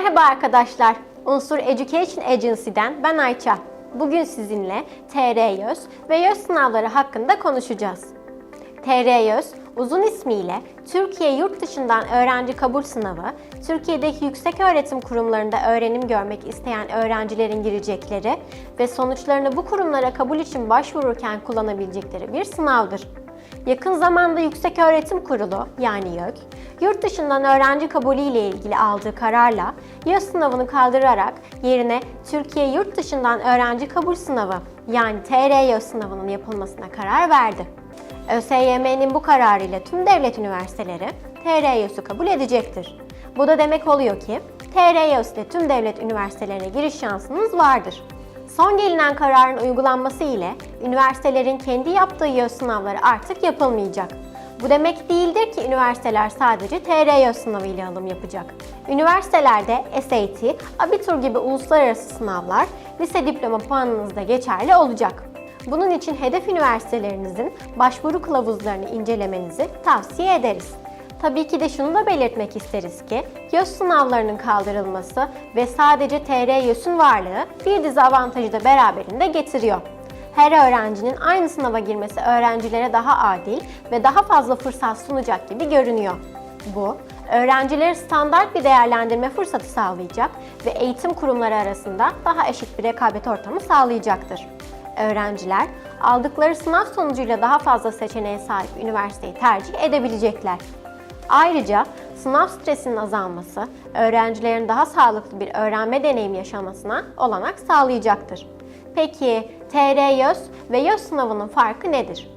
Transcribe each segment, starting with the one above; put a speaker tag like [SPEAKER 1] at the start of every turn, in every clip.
[SPEAKER 1] Merhaba arkadaşlar. Unsur Education Agency'den ben Ayça. Bugün sizinle TR YÖS ve YÖS sınavları hakkında konuşacağız. TR YÖS uzun ismiyle Türkiye Yurt Dışından Öğrenci Kabul Sınavı, Türkiye'deki yüksek öğretim kurumlarında öğrenim görmek isteyen öğrencilerin girecekleri ve sonuçlarını bu kurumlara kabul için başvururken kullanabilecekleri bir sınavdır. Yakın zamanda Yüksek Öğretim Kurulu yani YÖK, yurt dışından öğrenci kabulü ile ilgili aldığı kararla YÖS sınavını kaldırarak yerine Türkiye Yurt Dışından Öğrenci Kabul Sınavı yani TR YÖS sınavının yapılmasına karar verdi. ÖSYM'nin bu kararıyla tüm devlet üniversiteleri TR YÖS'ü kabul edecektir. Bu da demek oluyor ki TR YÖS ile tüm devlet üniversitelerine giriş şansınız vardır. Son gelinen kararın uygulanması ile üniversitelerin kendi yaptığı YÖS sınavları artık yapılmayacak. Bu demek değildir ki üniversiteler sadece TR YÖS sınavı ile alım yapacak. Üniversitelerde SAT, Abitur gibi uluslararası sınavlar lise diploma puanınızda geçerli olacak. Bunun için hedef üniversitelerinizin başvuru kılavuzlarını incelemenizi tavsiye ederiz. Tabii ki de şunu da belirtmek isteriz ki YÖS sınavlarının kaldırılması ve sadece TR YÖS'ün varlığı bir dizi avantajı da beraberinde getiriyor. Her öğrencinin aynı sınava girmesi öğrencilere daha adil ve daha fazla fırsat sunacak gibi görünüyor. Bu, öğrencilere standart bir değerlendirme fırsatı sağlayacak ve eğitim kurumları arasında daha eşit bir rekabet ortamı sağlayacaktır. Öğrenciler aldıkları sınav sonucuyla daha fazla seçeneğe sahip üniversiteyi tercih edebilecekler. Ayrıca sınav stresinin azalması, öğrencilerin daha sağlıklı bir öğrenme deneyimi yaşamasına olanak sağlayacaktır. Peki TR YÖS ve YÖS sınavının farkı nedir?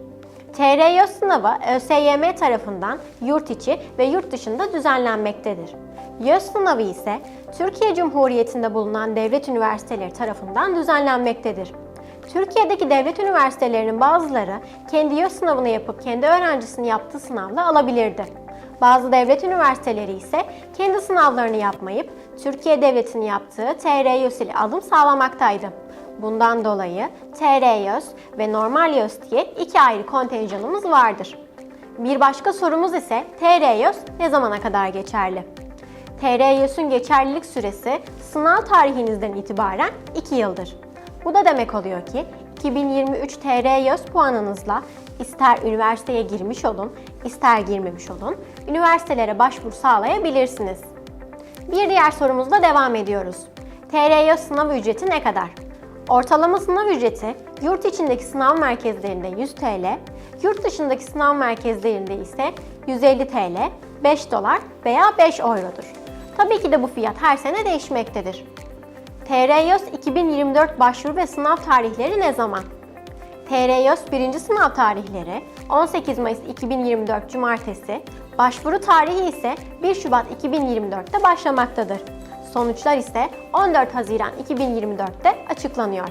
[SPEAKER 1] TR YÖS sınavı ÖSYM tarafından yurt içi ve yurt dışında düzenlenmektedir. YÖS sınavı ise Türkiye Cumhuriyeti'nde bulunan devlet üniversiteleri tarafından düzenlenmektedir. Türkiye'deki devlet üniversitelerinin bazıları kendi YÖS sınavını yapıp kendi öğrencisini yaptığı sınavla alabilirdi. Bazı devlet üniversiteleri ise kendi sınavlarını yapmayıp Türkiye Devleti'nin yaptığı TR YÖS ile alım sağlamaktaydı. Bundan dolayı TR YÖS ve normal YÖS diye iki ayrı kontenjanımız vardır. Bir başka sorumuz ise TR YÖS ne zamana kadar geçerli? TR YÖS'ün geçerlilik süresi sınav tarihinizden itibaren 2 yıldır. Bu da demek oluyor ki 2023 TR YÖS puanınızla ister üniversiteye girmiş olun, ister girmemiş olun, üniversitelere başvuru sağlayabilirsiniz. Bir diğer sorumuzla devam ediyoruz. TR YÖS sınav ücreti ne kadar? Ortalama sınav ücreti yurt içindeki sınav merkezlerinde 100 TL, yurt dışındaki sınav merkezlerinde ise 150 TL, 5 dolar veya 5 eurodur. Tabii ki de bu fiyat her sene değişmektedir. TR YÖS 2024 başvuru ve sınav tarihleri ne zaman? TR YÖS birinci sınav tarihleri 18 Mayıs 2024 Cumartesi, başvuru tarihi ise 1 Şubat 2024'te başlamaktadır. Sonuçlar ise 14 Haziran 2024'te açıklanıyor.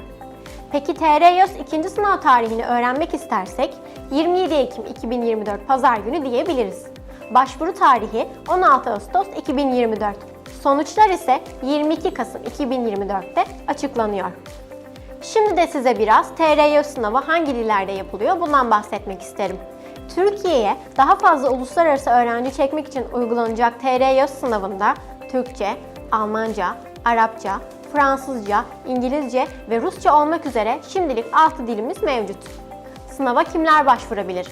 [SPEAKER 1] Peki TR YÖS ikinci sınav tarihini öğrenmek istersek 27 Ekim 2024 Pazar günü diyebiliriz. Başvuru tarihi 16 Ağustos 2024. Sonuçlar ise 22 Kasım 2024'te açıklanıyor. Şimdi de size biraz TR YÖS sınavı hangi dillerde yapılıyor bundan bahsetmek isterim. Türkiye'ye daha fazla uluslararası öğrenci çekmek için uygulanacak TR YÖS sınavında Türkçe, Almanca, Arapça, Fransızca, İngilizce ve Rusça olmak üzere şimdilik 6 dilimiz mevcut. Sınava kimler başvurabilir?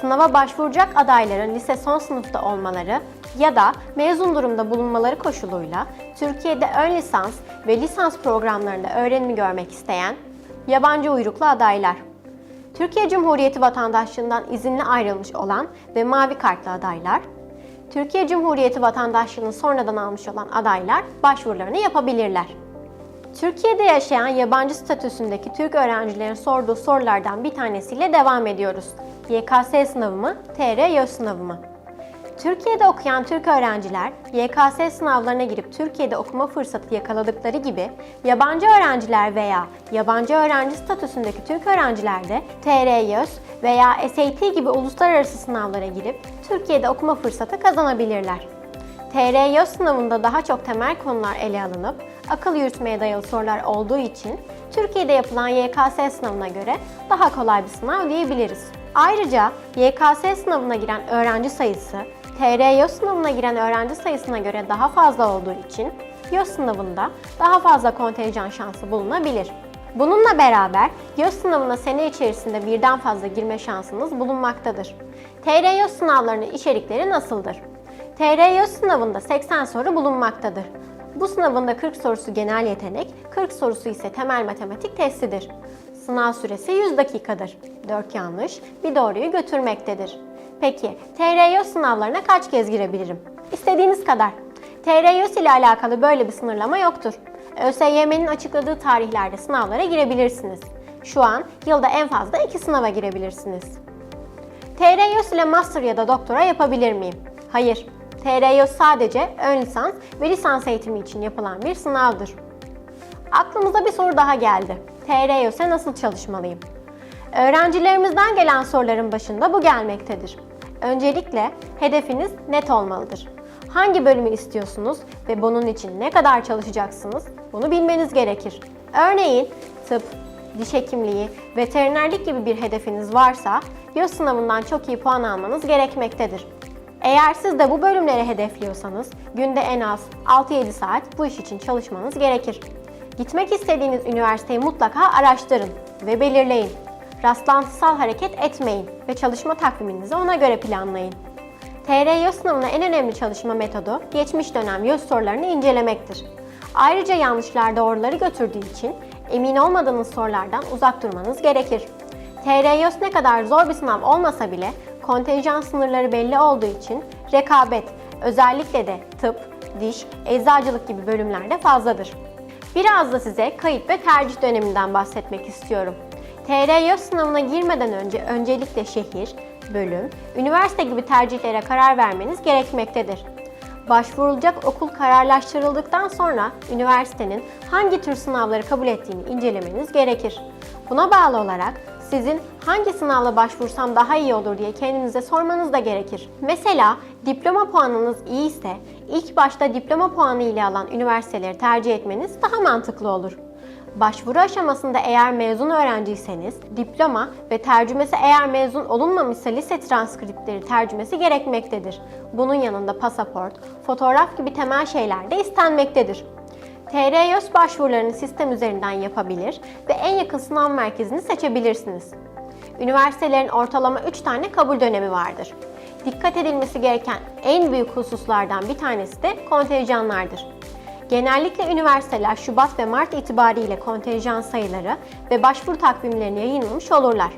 [SPEAKER 1] Sınava başvuracak adayların lise son sınıfta olmaları ya da mezun durumda bulunmaları koşuluyla Türkiye'de ön lisans ve lisans programlarında öğrenimi görmek isteyen yabancı uyruklu adaylar, Türkiye Cumhuriyeti vatandaşlığından izinli ayrılmış olan ve mavi kartlı adaylar, Türkiye Cumhuriyeti vatandaşlığını sonradan almış olan adaylar başvurularını yapabilirler. Türkiye'de yaşayan yabancı statüsündeki Türk öğrencilerin sorduğu sorulardan bir tanesiyle devam ediyoruz. YKS sınavı mı, TR YÖS sınavı mı? Türkiye'de okuyan Türk öğrenciler YKS sınavlarına girip Türkiye'de okuma fırsatı yakaladıkları gibi yabancı öğrenciler veya yabancı öğrenci statüsündeki Türk öğrenciler de TR YÖS veya SAT gibi uluslararası sınavlara girip Türkiye'de okuma fırsatı kazanabilirler. TR YÖS sınavında daha çok temel konular ele alınıp akıl yürütmeye dayalı sorular olduğu için Türkiye'de yapılan YKS sınavına göre daha kolay bir sınav diyebiliriz. Ayrıca YKS sınavına giren öğrenci sayısı TR YÖS sınavına giren öğrenci sayısına göre daha fazla olduğu için YÖS sınavında daha fazla kontenjan şansı bulunabilir. Bununla beraber YÖS sınavına sene içerisinde birden fazla girme şansınız bulunmaktadır. TR YÖS sınavlarının içerikleri nasıldır? TR YÖS sınavında 80 soru bulunmaktadır. Bu sınavında 40 sorusu genel yetenek, 40 sorusu ise temel matematik testidir. Sınav süresi 100 dakikadır. 4 yanlış, bir doğruyu götürmektedir. Peki, TR YÖS sınavlarına kaç kez girebilirim? İstediğiniz kadar. TR YÖS ile alakalı böyle bir sınırlama yoktur. ÖSYM'nin açıkladığı tarihlerde sınavlara girebilirsiniz. Şu an yılda en fazla 2 sınava girebilirsiniz. TR YÖS ile master ya da doktora yapabilir miyim? Hayır. TR YÖS sadece ön lisans ve lisans eğitimi için yapılan bir sınavdır. Aklımıza bir soru daha geldi. TR YÖS'e nasıl çalışmalıyım? Öğrencilerimizden gelen soruların başında bu gelmektedir. Öncelikle hedefiniz net olmalıdır. Hangi bölümü istiyorsunuz ve bunun için ne kadar çalışacaksınız? Bunu bilmeniz gerekir. Örneğin tıp, diş hekimliği, veterinerlik gibi bir hedefiniz varsa YÖS sınavından çok iyi puan almanız gerekmektedir. Eğer siz de bu bölümleri hedefliyorsanız günde en az 6-7 saat bu iş için çalışmanız gerekir. Gitmek istediğiniz üniversiteyi mutlaka araştırın ve belirleyin. Rastlantısal hareket etmeyin ve çalışma takviminizi ona göre planlayın. TR sınavına en önemli çalışma metodu geçmiş dönem YÖS sorularını incelemektir. Ayrıca yanlışlar doğruları götürdüğü için emin olmadığınız sorulardan uzak durmanız gerekir. TR YÖS ne kadar zor bir sınav olmasa bile kontenjan sınırları belli olduğu için rekabet, özellikle de tıp, diş, eczacılık gibi bölümlerde fazladır. Biraz da size kayıt ve tercih döneminden bahsetmek istiyorum. TR sınavına girmeden önce öncelikle şehir, bölüm, üniversite gibi tercihlere karar vermeniz gerekmektedir. Başvurulacak okul kararlaştırıldıktan sonra üniversitenin hangi tür sınavları kabul ettiğini incelemeniz gerekir. Buna bağlı olarak sizin hangi sınavla başvursam daha iyi olur diye kendinize sormanız da gerekir. Mesela diploma puanınız iyi ise ilk başta diploma puanı ile alan üniversiteleri tercih etmeniz daha mantıklı olur. Başvuru aşamasında eğer mezun öğrenciyseniz diploma ve tercümesi eğer mezun olunmamışsa lise transkriptleri tercümesi gerekmektedir. Bunun yanında pasaport, fotoğraf gibi temel şeyler de istenmektedir. TR YÖS başvurularını sistem üzerinden yapabilir ve en yakın sınav merkezini seçebilirsiniz. Üniversitelerin ortalama 3 tane kabul dönemi vardır. Dikkat edilmesi gereken en büyük hususlardan bir tanesi de kontenjanlardır. Genellikle üniversiteler Şubat ve Mart itibariyle kontenjan sayıları ve başvuru takvimlerini yayınlamış olurlar.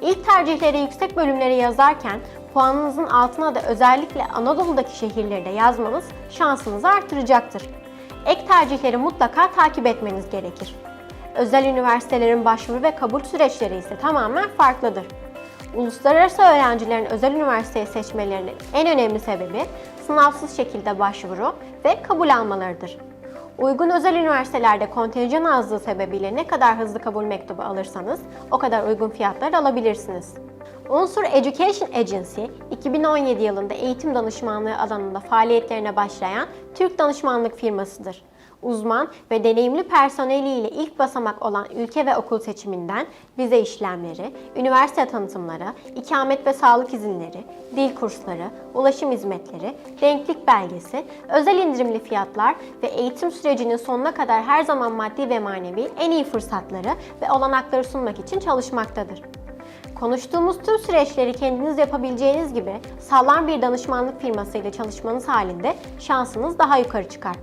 [SPEAKER 1] İlk tercihleri yüksek bölümlere yazarken puanınızın altına da özellikle Anadolu'daki şehirleri de yazmanız şansınızı artıracaktır. Ek tercihleri mutlaka takip etmeniz gerekir. Özel üniversitelerin başvuru ve kabul süreçleri ise tamamen farklıdır. Uluslararası öğrencilerin özel üniversiteyi seçmelerinin en önemli sebebi sınavsız şekilde başvuru ve kabul almalarıdır. Uygun özel üniversitelerde kontenjan azlığı sebebiyle ne kadar hızlı kabul mektubu alırsanız o kadar uygun fiyatlar alabilirsiniz. Unsur Education Agency, 2017 yılında eğitim danışmanlığı alanında faaliyetlerine başlayan Türk danışmanlık firmasıdır. Uzman ve deneyimli personeliyle ilk basamak olan ülke ve okul seçiminden vize işlemleri, üniversite tanıtımları, ikamet ve sağlık izinleri, dil kursları, ulaşım hizmetleri, denklik belgesi, özel indirimli fiyatlar ve eğitim sürecinin sonuna kadar her zaman maddi ve manevi en iyi fırsatları ve olanakları sunmak için çalışmaktadır. Konuştuğumuz tüm süreçleri kendiniz yapabileceğiniz gibi sağlam bir danışmanlık firmasıyla çalışmanız halinde şansınız daha yukarı çıkar.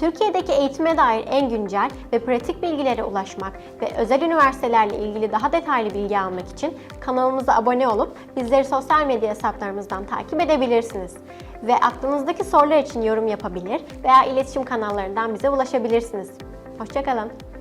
[SPEAKER 1] Türkiye'deki eğitime dair en güncel ve pratik bilgilere ulaşmak ve özel üniversitelerle ilgili daha detaylı bilgi almak için kanalımıza abone olup bizleri sosyal medya hesaplarımızdan takip edebilirsiniz. Ve aklınızdaki sorular için yorum yapabilir veya iletişim kanallarından bize ulaşabilirsiniz. Hoşçakalın.